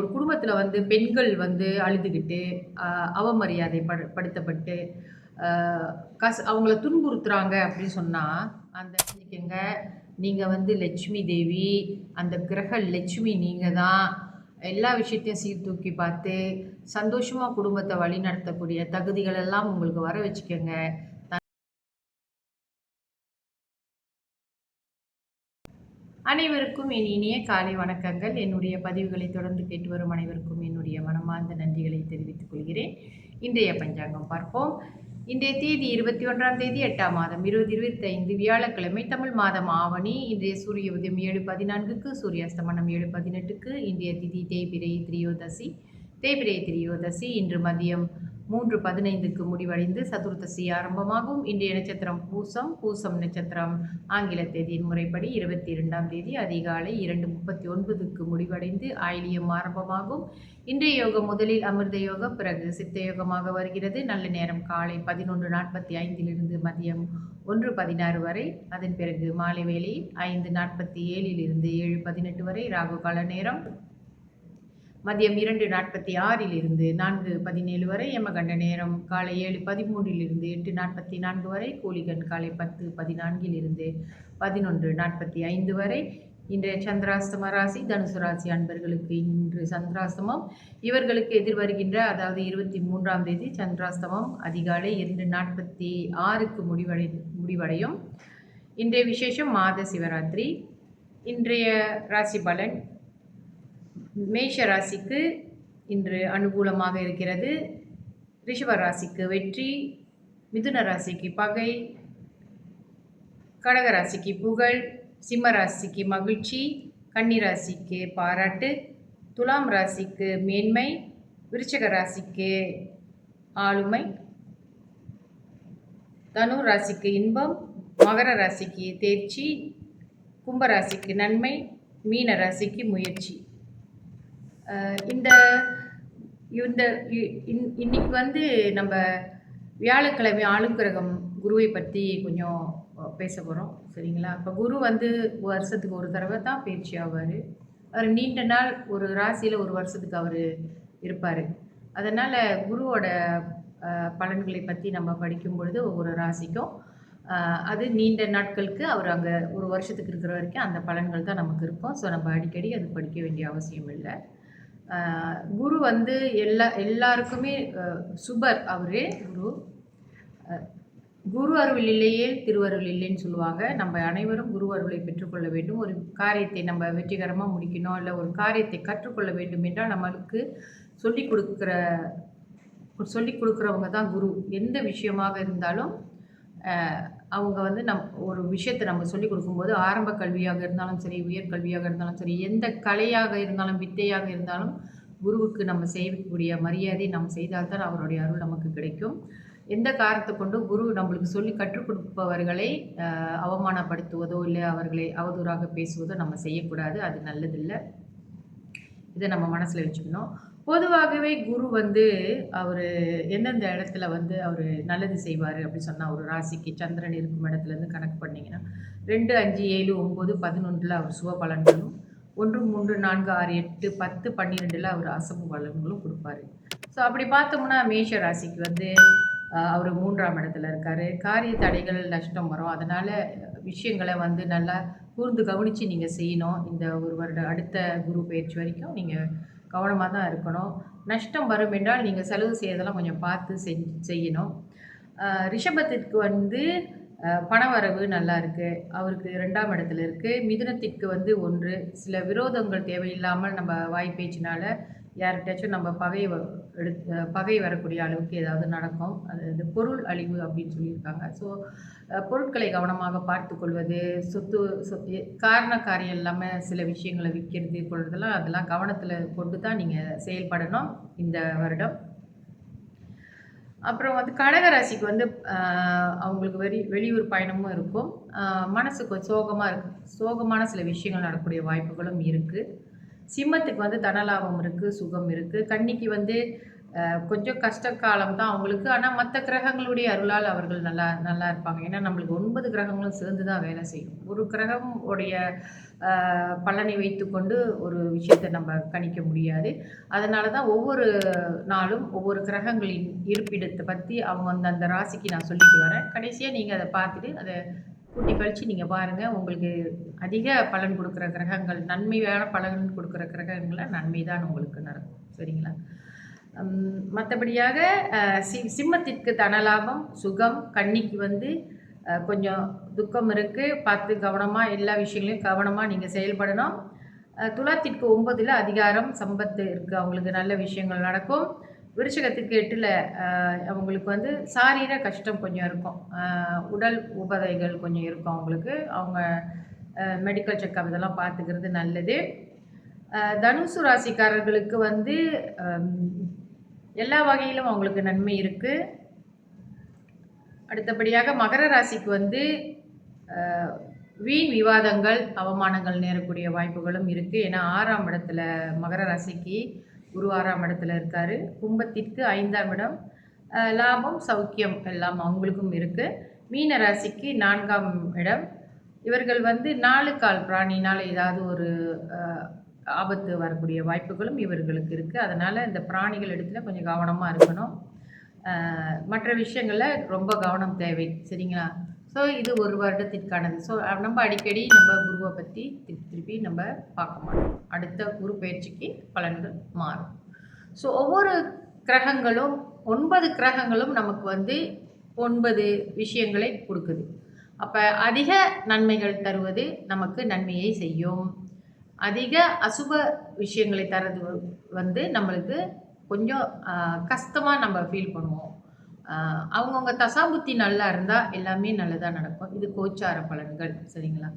ஒரு குடும்பத்தில் வந்து பெண்கள் வந்து அழுதுகிட்டு அவமரியாதை படு படுத்தப்பட்டு கஸ் அவங்கள துன்புறுத்துறாங்க அப்படின்னு சொன்னால் அந்த நினைக்கங்க நீங்கள் வந்து லட்சுமி தேவி அந்த கிரக லட்சுமி நீங்கள் தான் எல்லா விஷயத்தையும் சீர்தூக்கி பார்த்து சந்தோஷமாக குடும்பத்தை வழி நடத்தக்கூடிய உங்களுக்கு வர வச்சுக்கோங்க. அனைவருக்கும் என் இனிய காலை வணக்கங்கள். என்னுடைய பதிவுகளை தொடர்ந்து கேட்டு வரும் அனைவருக்கும் என்னுடைய மனமார்ந்த நன்றிகளை தெரிவித்துக் கொள்கிறேன். இன்றைய பஞ்சாங்கம் பார்ப்போம். இன்றைய தேதி இருபத்தி ஒன்றாம் தேதி எட்டாம் மாதம். இருபது இருபத்தைந்து வியாழக்கிழமை தமிழ் மாதம் ஆவணி. இன்றைய சூரிய உதயம் ஏழு பதினான்குக்கு சூரியாஸ்தமனம் ஏழு பதினெட்டுக்கு. இன்றைய திதி தேய்பிரை திரியோதசி. தேய்பிரை திரியோதசி. இன்று மதியம் மூன்று பதினைந்துக்கு முடிவடைந்து சதுர்த்தசி ஆரம்பமாகும். இன்றைய நட்சத்திரம் பூசம் பூசம் நட்சத்திரம் ஆங்கில தேதியின் முறைப்படி இருபத்தி இரண்டாம் தேதி அதிகாலை இரண்டு முப்பத்தி ஒன்பதுக்கு முடிவடைந்து ஆயிலியம் ஆரம்பமாகும். இன்றைய யோகம் முதலில் அமிர்த யோகம் பிறகு சித்த யோகமாக வருகிறது. நல்ல நேரம் காலை பதினொன்று நாற்பத்தி ஐந்திலிருந்து மதியம் ஒன்று பதினாறு வரை. அதன் பிறகு மாலை வேளை ஐந்து நாற்பத்தி ஏழிலிருந்து ஏழு பதினெட்டு வரை. ராகு கால நேரம். மதியம் இரண்டு நாற்பத்தி ஆறிலிருந்து நான்கு பதினேழு வரை யமகண்ட நேரம் காலை ஏழு பதிமூன்றிலிருந்து எட்டு நாற்பத்தி நான்கு வரை கூலிகன் காலை பத்து பதினான்கிலிருந்து பதினொன்று நாற்பத்தி ஐந்து வரை. இன்றைய சந்திராஸ்தம ராசி தனுசு ராசி அன்பர்களுக்கு இன்று சந்திராஸ்தமம் இவர்களுக்கு எதிர்வருகின்ற அதாவது இருபத்தி மூன்றாம் தேதி சந்திராஸ்தமம் அதிகாலை இரண்டு நாற்பத்தி ஆறுக்கு முடிவடை முடிவடையும். இன்றைய விசேஷம் மாத சிவராத்திரி. இன்றைய ராசி பலன் மேஷ ராசிக்கு இன்று அனுகூலமாக இருக்கிறது. ரிஷப ராசிக்கு வெற்றி மிதுன ராசிக்கு பகை கடக ராசிக்கு புகழ் சிம்ம ராசிக்கு மகிழ்ச்சி கன்னி ராசிக்கு பாராட்டு துலாம் ராசிக்கு மேன்மை விருச்சக ராசிக்கு ஆளுமை தனு ராசிக்கு இன்பம் மகர ராசிக்கு தேர்ச்சி கும்ப ராசிக்கு நன்மை மீன ராசிக்கு முயற்சி. இந்த இந்த இ- இன்- இன்னைக்கு வந்து நம்ம வியாழக்கிழமை ஆளுங்கிரகம் குருவை பற்றி கொஞ்சம் பேச போகிறோம் சரிங்களா? இப்போ குரு வந்து வருஷத்துக்கு ஒரு தடவை தான் பயிற்சி ஆவார். அவர் நீண்ட நாள் ஒரு ராசியில் ஒரு வருஷத்துக்கு அவர் இருப்பார். அதனால் குருவோட பலன்களை பற்றி நம்ம படிக்கும் பொழுது ஒவ்வொரு ராசிக்கும் அது நீண்ட நாட்களுக்கு அவர் அங்கே ஒரு வருஷத்துக்கு இருக்கிற வரைக்கும் அந்த பலன்கள் தான் நமக்கு இருக்கும். ஸோ நம்ம அடிக்கடி அது படிக்க வேண்டிய அவசியம் இல்லை. குரு வந்து எல்லா எல்லாருக்குமே சுபர் அவரே. குரு. குரு அருள் இல்லையே திருவருள் இல்லைன்னு சொல்லுவாங்க. நம்ம அனைவரும் குரு அருளை பெற்றுக்கொள்ள வேண்டும். ஒரு காரியத்தை நம்ம வெற்றிகரமாக முடிக்கணும் இல்லை ஒரு காரியத்தை கற்றுக்கொள்ள வேண்டும் என்றால் நம்மளுக்கு சொல்லி கொடுக்குற சொல்லி கொடுக்குறவங்க தான் குரு. எந்த விஷயமாக இருந்தாலும் அவங்க வந்து நம் ஒரு விஷயத்தை நம்ம சொல்லி கொடுக்கும்போது ஆரம்ப கல்வியாக இருந்தாலும் சரி உயர்கல்வியாக இருந்தாலும் சரி எந்த கலையாக இருந்தாலும் வித்தையாக இருந்தாலும் குருவுக்கு நம்ம செய்யக்கூடிய மரியாதை நம்ம செய்தால்தான் அவருடைய அருள் நமக்கு கிடைக்கும். எந்த காரணத்தை கொண்டு குரு நம்மளுக்கு சொல்லி கற்றுக் கொடுப்பவர்களை அவமானப்படுத்துவதோ இல்லை அவர்களை அவதூறாக பேசுவதோ நம்ம செய்யக்கூடாது அது நல்லதில்லை. இதை நம்ம மனசில் வச்சுக்கணும். பொதுவாகவே குரு வந்து அவர் எந்தெந்த இடத்துல வந்து அவர் நல்லது செய்வார் அப்படி சொன்னால் ஒரு ராசிக்கு சந்திரன் இருக்கும் இடத்துலேருந்து கணக்கு பண்ணிங்கன்னா ரெண்டு அஞ்சு ஏழு ஒம்பது பதினொன்றில் அவர் சுப பலன்களும் ஒன்று மூன்று நான்கு ஆறு எட்டு பத்து பன்னிரெண்டில் அவர் அசம்பு பலன்களும் கொடுப்பாரு. ஸோ அப்படி பார்த்தோம்னா மேஷ ராசிக்கு வந்து அவர் மூன்றாம் இடத்துல இருக்கார். காரிய தடைகள் நஷ்டம் வரும். அதனால் விஷயங்களை வந்து நல்லா கூர்ந்து கவனித்து நீங்கள் செய்யணும். இந்த ஒரு வருட அடுத்த குரு பயிற்சி வரைக்கும் நீங்கள் கவனமாக தான் இருக்கணும். நஷ்டம் வரும் என்றால் நீங்கள் செலவு செய்யறதெல்லாம் கொஞ்சம் பார்த்து செஞ்சு செய்யணும். ரிஷபத்திற்கு வந்து பண பணவரவு நல்லா இருக்குது அவருக்கு ரெண்டாம் இடத்துல இருக்குது மிதுனத்திற்கு வந்து ஒன்று. சில விரோதங்கள் தேவையில்லாமல் நம்ம வாய் பேச்சினால யார்கிட்டயாச்சும் நம்ம பகை வ- எடுத்து பகை வரக்கூடிய அளவுக்கு ஏதாவது நடக்கும். அது இந்த பொருள் அழிவு அப்படின்னு சொல்லியிருக்காங்க. ஸோ பொருட்களை கவனமாக பார்த்து கொள்வது சொத்து சொத்து காரண காரியம் இல்லாமல் சில விஷயங்களை விற்கிறது கொள்வதெல்லாம் அதெல்லாம் கவனத்தில் கொண்டு தான் நீங்கள் செயல்படணும் இந்த வருடம். அப்புறம் வந்து கடகராசிக்கு வந்து அவங்களுக்கு வெளி வெளியூர் பயணமும் இருக்கும். மனசுக்கு சோகமாக இருக்கு. சோகமான சில விஷயங்கள் நடக்கக்கூடிய வாய்ப்புகளும் இருக்குது சிம்மத்துக்கு வந்து தனலாபம் இருக்குது சுகம் இருக்குது கன்னிக்கு வந்து கொஞ்சம் கஷ்ட காலம் தான் அவங்களுக்கு. ஆனால் மற்ற கிரகங்களுடைய அருளால் அவர்கள் நல்லா நல்லா இருப்பாங்க. ஏன்னா நம்மளுக்கு ஒன்பது கிரகங்களும் சேர்ந்து தான் வேலை செய்யும். ஒரு கிரகம் உடைய பலனை வைத்துக்கொண்டு ஒரு விஷயத்தை நம்ம கணிக்க முடியாது. அதனால தான் ஒவ்வொரு நாளும் ஒவ்வொரு கிரகங்களின் இருப்பிடத்தை பற்றி அவங்க அந்த அந்த ராசிக்கு நான் சொல்லிட்டு வரேன். கடைசியாக நீங்கள் அதை பார்த்துட்டு அதை கூட்டி கழித்து நீங்கள் பாருங்கள் உங்களுக்கு அதிக பலன் கொடுக்குற கிரகங்கள் நன்மையான பலன் கொடுக்குற கிரகங்களை நன்மை தான் உங்களுக்கு நடக்கும். சரிங்களா? மற்றபடியாக சி சிம்மத்திற்கு தனலாபம் சுகம் கன்னிக்கு வந்து கொஞ்சம் துக்கம் இருக்குது பார்த்து கவனமாக எல்லா விஷயங்களையும் கவனமாக நீங்கள் செயல்படணும். துலாத்திற்கு ஒன்பதில் அதிகாரம் சம்பத்து இருக்குது அவங்களுக்கு நல்ல விஷயங்கள் நடக்கும். விருச்சகத்துக்கு எட்டில் அவங்களுக்கு வந்து சாரீர கஷ்டம் கொஞ்சம் இருக்கும். உடல் உபதைகள் கொஞ்சம் இருக்கும் அவங்களுக்கு. அவங்க மெடிக்கல் செக்அப் இதெல்லாம் பார்த்துக்கிறது நல்லது. தனுசு ராசிக்காரர்களுக்கு வந்து எல்லா வகையிலும் அவங்களுக்கு நன்மை இருக்குது அடுத்தபடியாக மகர ராசிக்கு வந்து வீண் விவாதங்கள் அவமானங்கள் நேரக்கூடிய வாய்ப்புகளும் இருக்குது ஏன்னா ஆறாம் இடத்துல மகர ராசிக்கு குரு ஆறாம் இடத்துல இருக்காரு. கும்பத்திற்கு ஐந்தாம் இடம். லாபம் சௌக்கியம் எல்லாம் அவங்களுக்கும் இருக்குது மீன ராசிக்கு நான்காம் இடம். இவர்கள் வந்து நாலு கால் பிராணினால் ஏதாவது ஒரு ஆபத்து வரக்கூடிய வாய்ப்புகளும் இவர்களுக்கு இருக்குது அதனால் இந்த பிராணிகள் இடத்துல கொஞ்சம் கவனமாக இருக்கணும். மற்ற விஷயங்களில் ரொம்ப கவனம் தேவை. சரிங்களா? ஸோ இது ஒரு வருடத்திற்கானது. ஸோ நம்ம அடிக்கடி நம்ம குருவை பற்றி திருப்பி திருப்பி நம்ம பார்க்க மாட்டோம். அடுத்த குரு பயிற்சிக்கு பலன்கள் மாறும். ஸோ ஒவ்வொரு கிரகங்களும் ஒன்பது கிரகங்களும் நமக்கு வந்து ஒன்பது விஷயங்களை கொடுக்குது. அப்போ அதிக நன்மைகள் தருவது நமக்கு நன்மையை செய்யும். அதிக அசுப விஷயங்களை தரது வந்து நம்மளுக்கு கொஞ்சம் கஷ்டமாக நம்ம ஃபீல் பண்ணுவோம். அவங்கவுங்க தசாபுத்தி நல்லா இருந்தால் எல்லாமே நல்லதாக நடக்கும். இது கோச்சார பலன்கள் சரிங்களா?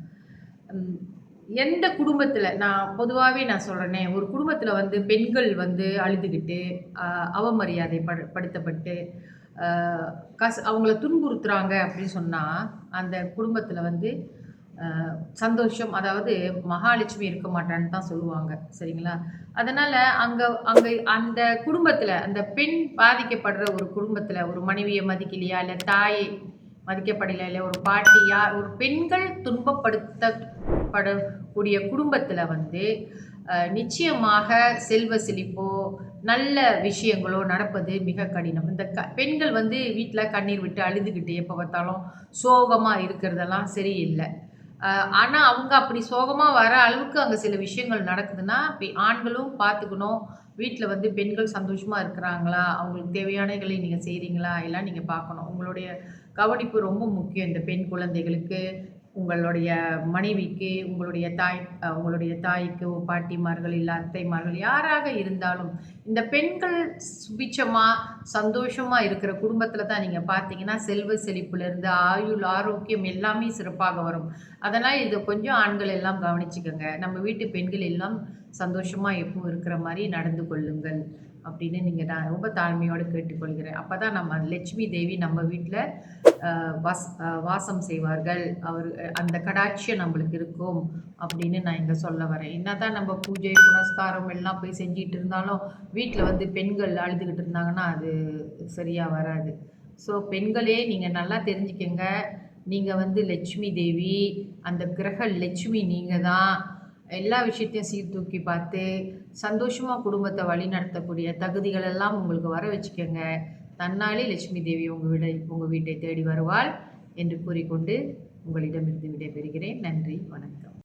எந்த குடும்பத்தில் நான் பொதுவாகவே நான் சொல்கிறேனே ஒரு குடும்பத்தில் வந்து பெண்கள் வந்து அழுதுகிட்டு அவமரியாதை படு படுத்தப்பட்டு கஸ் அவங்கள துன்புறுத்துறாங்க அப்படின்னு சொன்னால் அந்த குடும்பத்தில் வந்து சந்தோஷம் அதாவது மகாலட்சுமி இருக்க மாட்டான்னு தான் சொல்லுவாங்க சரிங்களா? அதனால் அங்கே அங்கே அந்த குடும்பத்தில் அந்த பெண் பாதிக்கப்படுற ஒரு குடும்பத்தில் ஒரு மனைவியை மதிக்கலையா இல்லை தாயை மதிக்கப்படலையா இல்லை ஒரு பாட்டியா ஒரு பெண்கள் துன்பப்படுத்தப்படக்கூடிய குடும்பத்தில் வந்து நிச்சயமாக செல்வ செழிப்போ நல்ல விஷயங்களோ நடப்பது மிக கடினம். இந்த க பெண்கள் வந்து வீட்டில் கண்ணீர் விட்டு அழுதுகிட்டு எப்போ பார்த்தாலும் சோகமாக இருக்கிறதெல்லாம் சரியில்லை. ஆனால் அவங்க அப்படி சோகமாக வர அளவுக்கு அங்கே சில விஷயங்கள் நடக்குதுன்னா ஆண்களும் பார்த்துக்கணும் வீட்டில் வந்து பெண்கள் சந்தோஷமாக இருக்கிறாங்களா? அவங்களுக்கு தேவையானகளை நீங்கள் செய்கிறீங்களா எல்லாம் நீங்கள் பார்க்கணும். உங்களுடைய கவனிப்பு ரொம்ப முக்கியம். இந்த பெண் குழந்தைகளுக்கு உங்களுடைய மனைவிக்கு உங்களுடைய தாய் உங்களுடைய தாய்க்கு பாட்டிமார்கள் இல்லை அத்தைமார்கள் யாராக இருந்தாலும் இந்த பெண்கள் சுபிச்சமாக சந்தோஷமாக இருக்கிற குடும்பத்தில் தான் நீங்கள் பார்த்தீங்கன்னா செல்வ செழிப்புலேருந்து ஆயுள் ஆரோக்கியம் எல்லாமே சிறப்பாக வரும். அதனால் இதை கொஞ்சம் ஆண்கள் எல்லாம் கவனிச்சுக்கோங்க. நம்ம வீட்டு பெண்கள் எல்லாம் சந்தோஷமாக எப்பவும் இருக்கிற மாதிரி நடந்து கொள்ளுங்கள். அப்படின்னு நீங்கள் நான் ரொம்ப தாழ்மையோடு கேட்டுக்கொள்கிறேன். அப்போ தான் நம்ம லட்சுமி தேவி நம்ம வீட்டில் வாஸ் வாசம் செய்வார்கள். அவர் அந்த கடாட்சியம் நம்மளுக்கு இருக்கும் அப்படின்னு நான் இங்கே சொல்ல வரேன். என்ன தான் நம்ம பூஜை புனஸ்காரம் எல்லாம் போய் செஞ்சிட்டு இருந்தாலும் வீட்டில் வந்து பெண்கள் அழுதுகிட்டு இருந்தாங்கன்னா அது சரியாக வராது. ஸோ பெண்களே நீங்கள் நல்லா தெரிஞ்சுக்கங்க. நீங்கள் வந்து லட்சுமி தேவி அந்த கிரக லட்சுமி நீங்கள் தான் எல்லா விஷயத்தையும் சீர்தூக்கி பார்த்து சந்தோஷமாக குடும்பத்தை வழி நடத்தக்கூடிய தகுதிகள் எல்லாம் உங்களுக்கு வர வச்சுக்கோங்க. தன்னாலே லட்சுமி தேவி உங்கள் வீடை உங்கள் வீட்டை தேடி வருவாள் என்று கூறிக்கொண்டு உங்களிடமிருந்து விடைபெறுகிறேன். நன்றி வணக்கம்.